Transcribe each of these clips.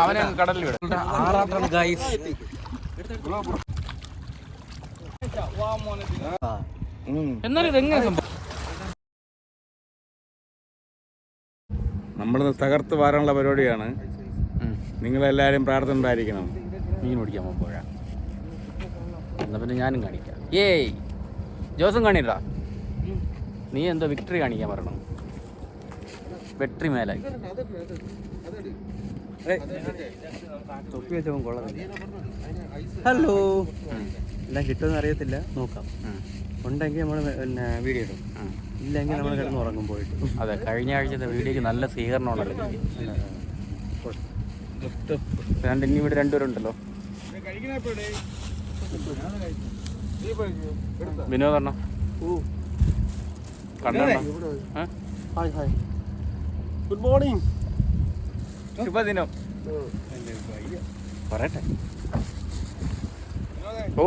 അവനെ കടലിൽ വിടും. ഗൈസ് ഇതെങ്ങനെ നമ്മൾ തകർത്ത് വാരാനുള്ള പരിപാടിയാണ്. നിങ്ങളെല്ലാവരും പ്രാർത്ഥന ഉണ്ടായിരിക്കണം മീൻ പിടിക്കാൻ പോകുമ്പോഴാ. എന്നാ പിന്നെ ഞാനും കാണിക്കാം. ഏയ് ജോസും കാണിട്ടാ നീ എന്തോ വിക്ടറി കാണിക്കാൻ പറയണം വെട്രി മേലായി. തൊപ്പി വെച്ചപ്പോൾ കൊള്ളത്തില്ല ഹലോ. എല്ലാം കിട്ടുമെന്ന് അറിയത്തില്ല. നോക്കാം. ഉണ്ടെങ്കിൽ നമ്മൾ പിന്നെ വീഡിയോ ഇടും. ഇല്ലെങ്കിൽ നമ്മൾ കിടന്ന് ഉറങ്ങും പോയിട്ട്. അതെ കഴിഞ്ഞ ആഴ്ചത്തെ വീഡിയോക്ക് നല്ല സ്വീകരണമാണല്ലോ ഉണ്ടല്ലോ രണ്ട് ഇനി ഇവിടെ രണ്ടുപേരുണ്ടല്ലോ. വിനോദ് അണ്ണ. കണ്ണ ഹായ് ഹായ്. ഗുഡ് മോർണിംഗ് ശുഭദിനം. പറയട്ടെ. ഓ.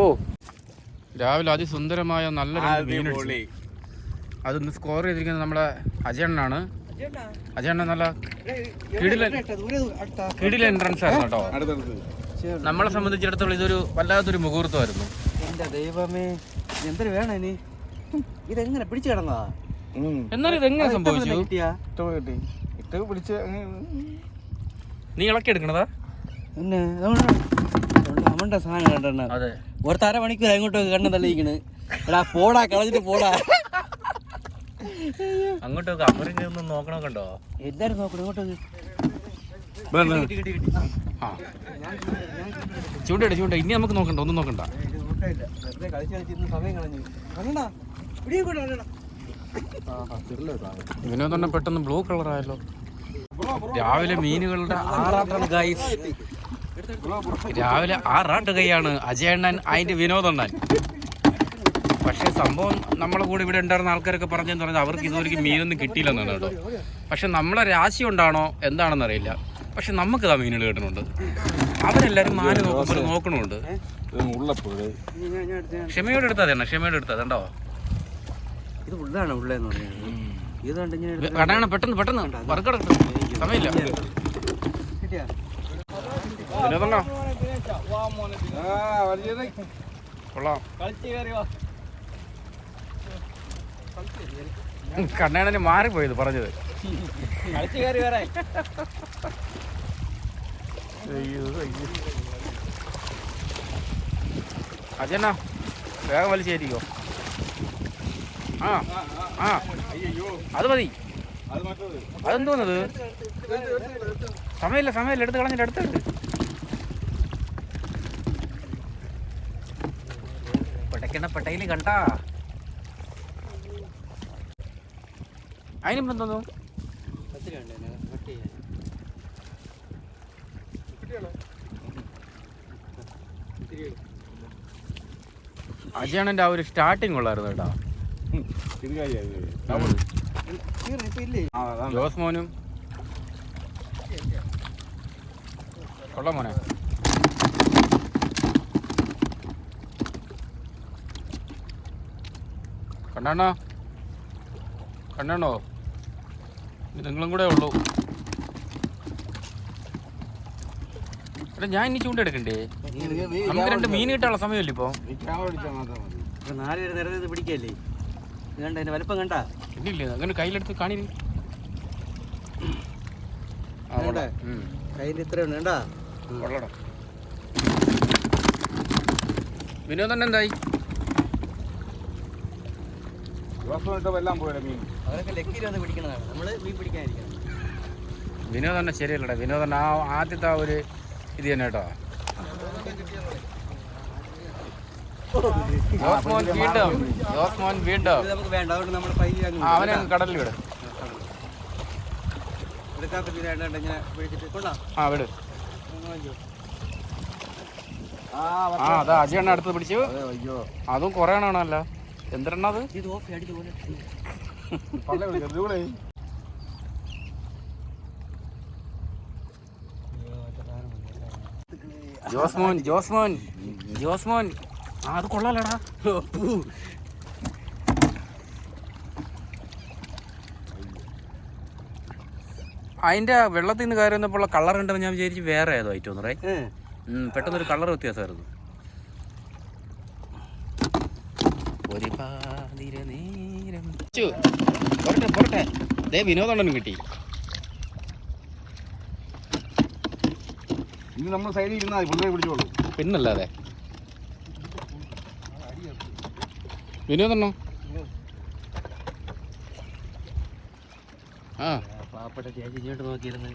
രാവിലെ അതിസുന്ദരമായ നല്ല. അതൊന്ന് സ്കോർ ചെയ്തിരിക്കുന്നത് നമ്മുടെ അജയണ്ണാണ് അജയണ്ണ? നല്ല കിടിലൻ കിടിലൻ എൻട്രൻസ് ആയിരുന്നു കേട്ടോ. നമ്മളെ സംബന്ധിച്ചിടത്തോളം ഇതൊരു വല്ലാത്തൊരു മുഹൂർത്തമായിരുന്നു. എന്റെ ദൈവമേ എന്തൊരു വേണം ഇനി? ഇതെങ്ങനെ പിടിച്ചു കിടന്നതാ? എന്നാലും ഇതെങ്ങനെ സംഭവിച്ചു? കിട്ടിയാ? ഇട്ട് പിടിച്ച് നീ ഇളക്കി എടുക്കണതാ? പിന്നെ സാധനം കണ്ടെണ്ണ അതെ. ഒരു അര മണിക്കൂർ അങ്ങോട്ടൊക്കെ കണ്ണു തള്ളിയിരിക്കണ്. എടാ പോടാ കളഞ്ഞിട്ട് പോടാ. അങ്ങോട്ടൊക്കെ അവരും ഒന്ന് നോക്കണോ കണ്ടോ എല്ലാരും നോക്കണം ഇങ്ങോട്ട് ആ. ചൂണ്ടയുടെ ചൂണ്ട ഇനി നമുക്ക് നോക്കണ്ട ഒന്നും നോക്കണ്ട. കണ്ണടാ വിനോദണ്ണ പെട്ടെന്ന് ബ്ലൂ കളർ ആയല്ലോ രാവിലെ മീനുകളുടെ ആറാട്ടം ഗൈസ് രാവിലെ ആറാട്ട് കൈയാണ് അജയണ്ണൻ അതിന്റെ വിനോദണ്ണൻ. പക്ഷേ സംഭവം നമ്മളെ കൂടെ ഇവിടെ ഉണ്ടായിരുന്ന ആൾക്കാരൊക്കെ പറഞ്ഞെന്ന് പറഞ്ഞാൽ അവർക്ക് ഇതുവരെയ്ക്കും മീനൊന്നും കിട്ടിയില്ലെന്നാണ് കേട്ടോ. പക്ഷെ നമ്മളെ രാശി ഉണ്ടാണോ എന്താണെന്ന് അറിയില്ല. പക്ഷെ നമുക്ക് ആ മീനുകൾ കിട്ടുന്നുണ്ട്. അവരെല്ലാരും മാന് നോക്കുമ്പോൾ നോക്കണുണ്ട് എടുത്ത് ക്ഷമയോടെ എടുത്താൽ തന്നെ ക്ഷമയോടെ എടുത്താൽ കണ്ടോ? ഇത് ഉള്ളതാണ് ഉള്ളതെന്ന് പറഞ്ഞാൽ എടുത്ത് കടയാണ് പെട്ടെന്ന് പെട്ടെന്ന്. വർക്കട സമയമില്ല. വിനോദണ്ണോ കൊള്ളാം. കണ്ണേണന് മാറിപ്പോയത് പറഞ്ഞത്. അയ്യോ അയ്യോ. അജന വേഗം വലിച്ചേരിക്കോ. ആ ആ. അത് മതി. അതെന്തോന്നത് സമയമില്ല സമയമില്ല. എടുത്ത് കളഞ്ഞിട്ട് അടുത്തുണ്ട് പടക്കണ പെട്ടയിൽ കണ്ടാ. അതിനിപ്പോ എന്തോന്നു? അജയാണെന്റെ ആ ഒരു സ്റ്റാർട്ടിങ് ഉള്ളായിരുന്നു കേട്ടോ. ജോസ് മോനും. കൊള്ള മോനെ. കണ്ണാണോ? ഇത് നിങ്ങളും കൂടെ ഉള്ളൂ. എടാ ഞാൻ ഇനി ചൂണ്ടെടുക്കണ്ടേ നമുക്ക് രണ്ട് മീൻ കിട്ടാനുള്ള സമയമല്ലേ ഇപ്പൊ? ഇപ്പൊ നാല് പേര് നിരന്ന് പിടിക്കല്ലേ? കണ്ട അതിന്റെ വലുപ്പം കണ്ടാ? ഇല്ലില്ല അങ്ങനെ കയ്യിലെടുത്ത് കാണി വേണ്ടേ? കയ്യിൽ ഇത്ര ഉണ്ട് കണ്ടാ വിനോദൻ എന്തായി? എല്ലാം പോയല്ലേ മീൻ? അവരൊക്കെ ലക്കിൽ വന്ന് പിടിക്കുന്നതാണ്. നമ്മൾ മീൻ പിടിക്കാനിരിക്കണം വിനോദണ്ണ ശരിയല്ലടാ. വിനോദണ്ണ ആ ആദ്യത്തെ ആ ഒരു ഇത് തന്നെ കേട്ടോ. ജോസ്മോൻ വീണ്ടും ജോസ്മോൻ വീണ്ടും. നമുക്ക് വേണ്ട അതുകൊണ്ട് നമ്മൾ അവനെ അങ്ങ് കടലിൽ വിട്. എടുക്കാൻ പറ്റില്ല രണ്ടാണ്ട് ഇങ്ങനെ പിടിച്ചിട്ട് കൊള്ളാം. ആ വിട്. ആ അതാ അജയണ്ണ അടുത്ത് പിടിച്ചു. അയ്യോ. അതും കുറേ എണ്ണാണല്ല എന്തെണ്ണ അത്? ഇത് ഓഫ് അടിച്ച് പോലെ ജോസ്മോൻ ജോസ്മോൻ ജോസ്മോൻ. ആ അത് കൊള്ളാലടാ. അതിന്റെ വെള്ളത്തിൽ നിന്ന് കയറി വന്നപ്പോൾ കളർ ഉണ്ടെന്ന് ഞാൻ വിചാരിച്ചു വേറെ ഏതോ ഐറ്റം ഒന്ന് പെട്ടെന്നൊരു കളർ വ്യത്യാസമായിരുന്നു. ഒരു പാതിര നേരം. ചു, പോരട്ടെ പോരട്ടെ. ദേ വിനോദണ്ണനും കിട്ടി. ഇനി നമ്മൾ സൈഡിൽ ഇരുന്നാൽ പിള്ളേരെ പിടിച്ചോളൂ. പിന്നല്ലാതെ. വിനോദണ്ണോ? ആ. പാവപ്പെട്ട ചേച്ചി ഇങ്ങോട്ട് നോക്കിയിരുന്ന്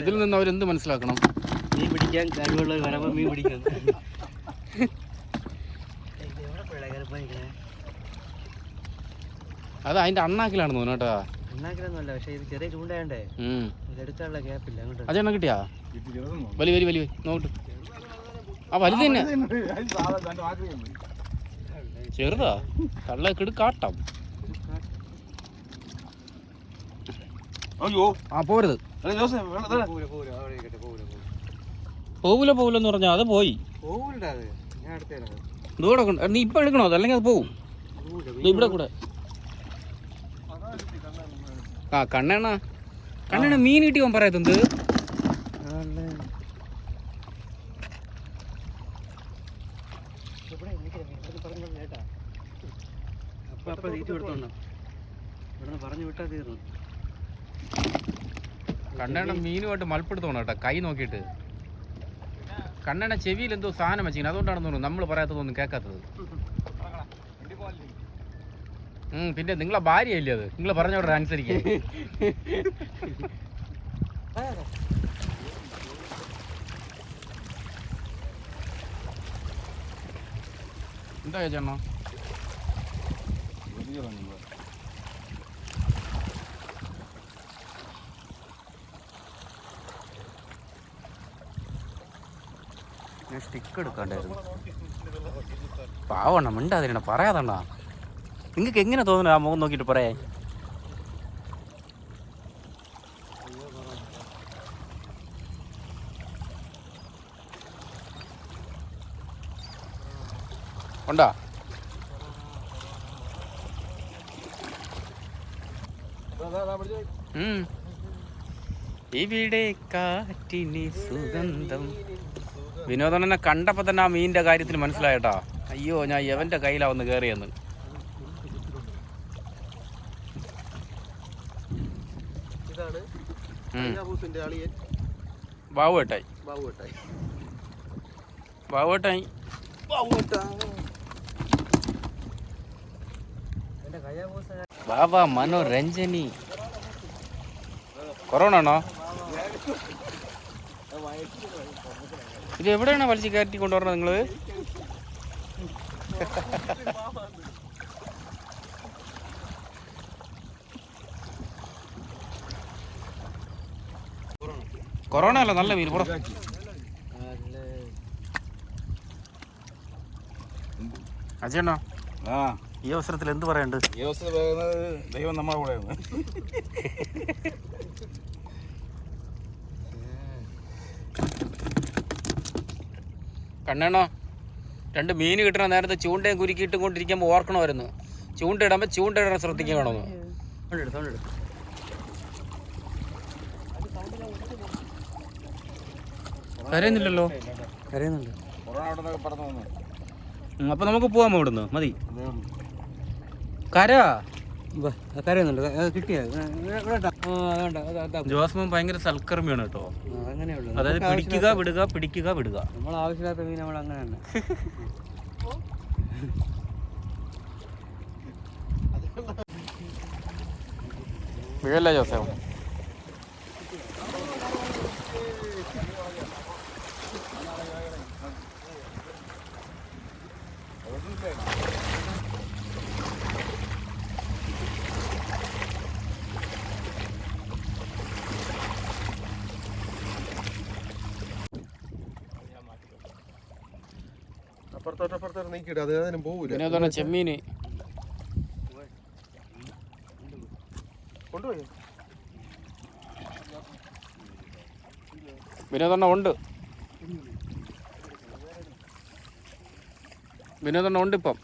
ഇതിൽ നിന്ന് അവരെന്ത് മനസ്സിലാക്കണം? മീൻ പിടിക്കാൻ കഴിവുള്ള വരമ്പോ മീൻ പിടിക്കണം? അത് അതിന്റെ അണ്ണാക്കിലാണ് തോന്നുന്നു കേട്ടോ. ഉണ്ടാക്കലൊന്നുമല്ല പക്ഷെ ഇത് ചെറിയ ചൂണ്ടായോണ്ടേ ഉം. ഇത് എടുക്കാനുള്ള ഗ്യാപ്പില്ല അങ്ങോട്ട്. അതെണ്ണ കിട്ടിയാ? വലിയ വലിയ വലിയ നോട്ട് ആ വലുത് തന്നെ. ചെറുതാ. കള്ള കിടുക്കാട്ടം അയ്യോ. ആ പോരുത്. പോവൂല, പോവൂലെന്ന് പോകൂലെന്ന് അത് പോയി. ഇതോടെ നീ ഇപ്പൊ എടുക്കണോ? അതല്ലെങ്കിൽ അത് പോവും. ഇവിടെ കൂടെ. ആ കണ്ണെണ്ണ. കണ്ണെണ്ണ മീൻ കിട്ടി പോകാൻ പറയത്തുണ്ട് ആണല്ലേ. ഇവിടെ നിൽക്കണേ, ഇവിടുന്ന് പറഞ്ഞു പറഞ്ഞു കേട്ടാ. അപ്പൊ തീറ്റ ഇവിടുന്ന് പറഞ്ഞു വിട്ടാ തീർന്നു. കണ്ണെണ്ണ മീനുമായിട്ട് മൽപ്പെടുത്തോണം കേട്ടോ കൈ നോക്കിയിട്ട്. കണ്ണെണ്ണ ചെവിയിൽ എന്തോ സാധനം വെച്ചിങ്ങനെ അതുകൊണ്ടാണെന്ന് തോന്നുന്നു നമ്മൾ പറയാത്തതൊന്നും കേൾക്കാത്തത്. പിന്നെ നിങ്ങളെ ഭാര്യയല്ലേ അത്? നിങ്ങൾ പറഞ്ഞോടെ അനുസരിക്കാൻ എന്താ ചേച്ചണ്ണ ഞാൻ സ്റ്റിക്ക് എടുക്കാണ്ടായിരുന്നു. പാവണ്ണ മിണ്ടാതിരണ പറയാതണ്ണ. നിങ്ങക്ക് എങ്ങനെ തോന്നുന്നു ആ മുഖം നോക്കിയിട്ട് പറയാൻ? ഉണ്ടോ? ഇവിടെ കാറ്റിന് സുഗന്ധം. വിനോദനെ കണ്ടപ്പോ തന്നെ ആ മീനിന്റെ കാര്യത്തിൽ മനസ്സിലായിട്ടാ. അയ്യോ ഞാൻ എവന്റെ കയ്യിലാവുന്ന കയറിയെന്ന് ഇതാണ് ഉം. ഹൂസിന്റെ അളിയൻ. ബാവുവേട്ടായി ബാബുട്ടായി ബാവുവേട്ടായി എന്റെ കയ്യാബൂസ ബാബ മനോരഞ്ജനി. കൊറോണ ആണോ ഇത് എവിടെയാണ് വലിച്ചു കയറ്റി കൊണ്ടുവരണത് നിങ്ങൾ കൊറോണ അല്ല നല്ല മീൻ പുറ അജയണ്ണോ ആ ഈ അവസരത്തിൽ എന്ത് പറയണ്ട്? ഈ അവസരം പറയുന്നത് ദൈവം നമ്മുടെ കൂടെയാണ്. കണ്ണേണോ രണ്ട് മീൻ കിട്ടണ നേരത്തെ ചൂണ്ടയും കുരുക്കിയിട്ട് കൊണ്ടിരിക്കുമ്പോൾ ഓർക്കണമായിരുന്നു. ചൂണ്ട ഇടുമ്പോൾ ചൂണ്ട ഇടാൻ ശ്രദ്ധിക്കണമെന്ന്. കരയുന്നില്ലല്ലോ? കരയുന്നുണ്ട്. അപ്പൊ നമുക്ക് പോവാം ഇവിടുന്ന് മതി. കര. കരയുന്നുണ്ട് കിട്ടിയ ജോസ്മോൻ ഭയങ്കര സൽക്കർമ്മിയാണ് കേട്ടോ. അങ്ങനെയുള്ളൂ. അതായത് പിടിക്കുക വിടുക പിടിക്കുക വിടുക. നമ്മൾ ആവശ്യമില്ലാത്ത മീൻ നമ്മൾ അങ്ങനെ തന്നെ. വീഴല്ല Thank അപ്പുറത്തോട്ട് അപ്പുറത്തോട്ട് നീക്കിയിട്ട് അത് ഏതായാലും ചെമ്മീന്. കൊണ്ടുപോയി? വിനോദണ്ണ ഉണ്ട്. വിനോദണ്ണ ഉണ്ട് ഇപ്പം.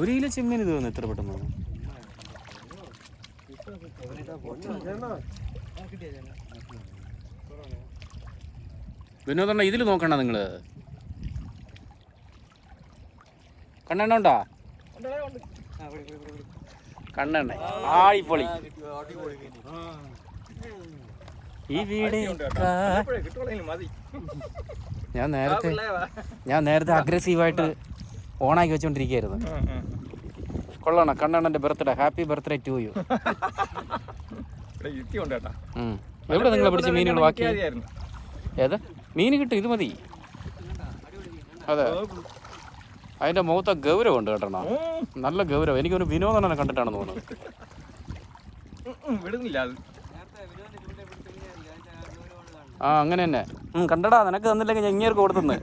ഒരു കിലോ ചെമ്മീൻ ഇത് വന്നു എത്ര പെട്ടെന്ന് വന്നു? വിനോദണ്ണ ഇതിൽ നോക്കണ്ട നിങ്ങൾ കണ്ണെണ്ണ ഉണ്ടോ? കണ്ണെണ്ണ. ആടിപ്പൊളി. ഈ വീട് ഞാൻ നേരത്തെ ഞാൻ നേരത്തെ അഗ്രസീവായിട്ട് ഓണാക്കി വെച്ചോണ്ടിരിക്കുകയായിരുന്നു കൊള്ളണം കണ്ണെണ്ണന്റെ birthday. Happy birthday to you. എവിടെ നിങ്ങളെ പിടിച്ച മീനുകൾ ബാക്കി? ഏത്? മീൻ കിട്ടും ഇത് മതി. അതെ. അതിന്റെ മുഖത്തെ ഗൗരവമുണ്ട് കേട്ടോ നല്ല ഗൗരവം. എനിക്ക് എനിക്കൊരു വിനോദനെ കണ്ടിട്ടാണ് തോന്നുന്നത് ആ അങ്ങനെ തന്നെ. കണ്ടടാ നിനക്ക് തന്നില്ലെങ്കിൽ ഞാൻ ഇങ്ങേർക്ക് കൊടുത്തുന്ന്.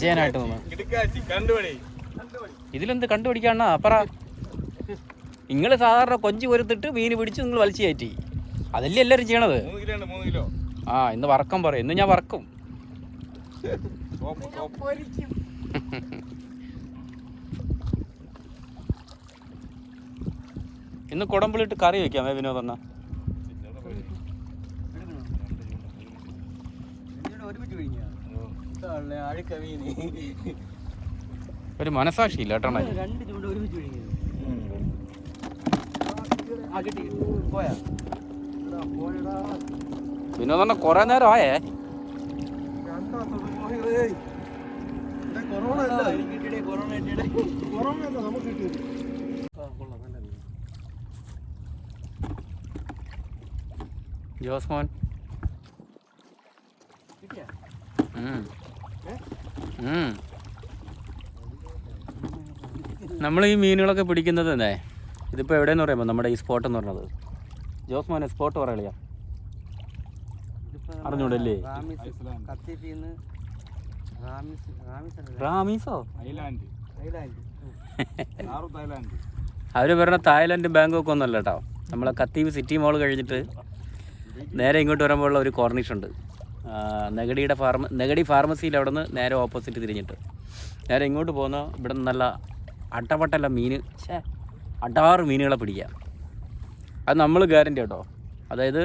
ചെയ്യാനായിട്ട് ഇതിലെന്ത് കണ്ടുപിടിക്കാണ അപ്പറ നിങ്ങൾ സാധാരണ കൊഞ്ചി പൊരുത്തിട്ട് മീൻ പിടിച്ച് നിങ്ങൾ വലിച്ചു കയറ്റി. അതല്ലേ എല്ലാവരും ചെയ്യണത്? ആ ഇന്ന് വറക്കം പറയും. ഇന്ന് ഞാൻ വറക്കും. ഇന്ന് കുടമ്പിളിട്ട് കറി വെക്കാമേ വിനോദണ്ണ മീന് ഒരു മനസാക്ഷി ഇല്ല കേട്ടോ. രണ്ട് ചൂണ്ട് ഒരുമിച്ച് പോയാ. വിനോദണ്ണ കൊറേ നേരം ആയേ. ജോസ്മോൻ നമ്മൾ ഈ മീനുകളൊക്കെ പിടിക്കുന്നത് തന്നെ ഇതിപ്പോ എവിടെയെന്ന് പറയുമ്പോൾ നമ്മുടെ ഈ സ്പോട്ട് എന്ന് പറഞ്ഞത് ജോസ്മോനെ സ്പോട്ട് പറയാ കളിയാ. അറിഞ്ഞൂടല്ലേ? റാമിസ് അവർ പറഞ്ഞ തായ്ലൻഡ് ബാങ്കോക്ക് ഒന്നല്ല കേട്ടോ നമ്മളെ കത്തീവ് സിറ്റി മോൾ കഴിഞ്ഞിട്ട് നേരെ ഇങ്ങോട്ട് വരുമ്പോഴുള്ള ഒരു കോർണിഷ് ഉണ്ട്. നെഗഡിയുടെ ഫാർമ നെഗഡി ഫാർമസിയിൽ അവിടെ നിന്ന് നേരെ ഓപ്പോസിറ്റ് തിരിഞ്ഞിട്ട്. നേരെ ഇങ്ങോട്ട് പോകുന്ന ഇവിടെ നല്ല അട്ടപട്ടല്ല മീൻ ഛേ അടാറ് മീനുകളെ പിടിക്കാം അത് നമ്മൾ ഗ്യാരണ്ടി കേട്ടോ അതായത്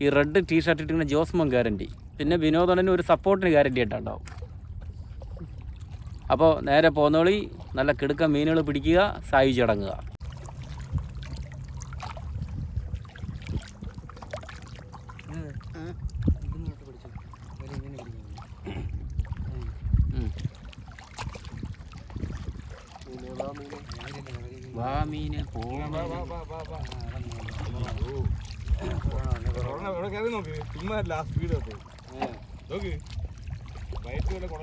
ഈ റെഡ് ടീ ഷർട്ട് ഇട്ടിരിക്കുന്ന ജോസ്മോൻ ഗ്യാരണ്ടി പിന്നെ വിനോദനന് ഒരു സപ്പോർട്ടിന് ഗ്യാരണ്ടി ആയിട്ടുണ്ടാവും അപ്പോൾ നേരെ പോന്നോളി നല്ല കിടുക്ക മീനുകൾ പിടിക്കുക സായി അടങ്ങുക ഇതിനോട്ട് പിടിച്ചു ഒരു ഇങ്ങനെ പിടിക്കുന്നു ഉം. വാ മീന് പോ കൊറോണ ഇവിടെ കയറി ചുമ്മാ ലാസ്റ്റ് സ്പീഡ് നോക്ക് നോക്ക്. വയറ്റ് പോലെ കുട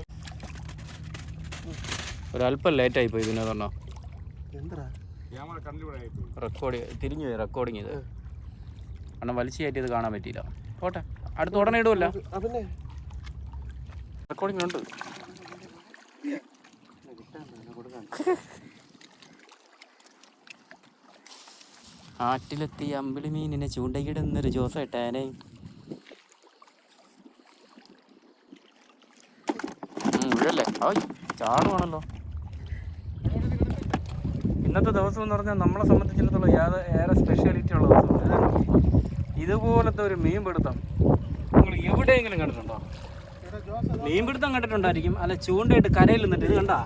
ഒരല്പം ലേറ്റായി പോയി പിന്നെ പറഞ്ഞോ എന്താ ക്യാമറ കണ്ടിവിടെ റെക്കോർഡ് തിരിഞ്ഞു പോയി റെക്കോർഡിങ് ഇത് കാരണം വലിച്ചു കയറ്റിയത് കാണാൻ പറ്റിയില്ല. പോട്ടെ അടുത്ത ഉടനെ ഇടുമല്ല അതന്നെ. റെക്കോർഡിംഗ് ഉണ്ട്. ആറ്റിലെത്തി അമ്പിളി മീനിനെ ചൂണ്ടയിടുന്നൊരു ജോസേട്ടേനെ. ഇഴല്ലേ ഓയ് ചാടുവാണല്ലോ. ഇന്നത്തെ ദിവസം എന്ന് പറഞ്ഞാൽ നമ്മളെ സംബന്ധിച്ചിടത്തോളം യാതൊരു ഏറെ സ്പെഷ്യാലിറ്റി ഉള്ള ദിവസം ഇതുപോലത്തെ ഒരു മീൻ പിടുത്തം നിങ്ങൾ എവിടെയെങ്കിലും കണ്ടിട്ടുണ്ടോ? മീൻ പിടുത്തം കണ്ടിട്ടുണ്ടായിരിക്കും. അല്ല ചൂണ്ടയിട്ട് കരയിൽ നിന്നിട്ട് ഇത് കണ്ടാ?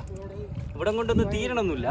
ഇവിടെ കൊണ്ടൊന്നും തീരണമൊന്നുമില്ല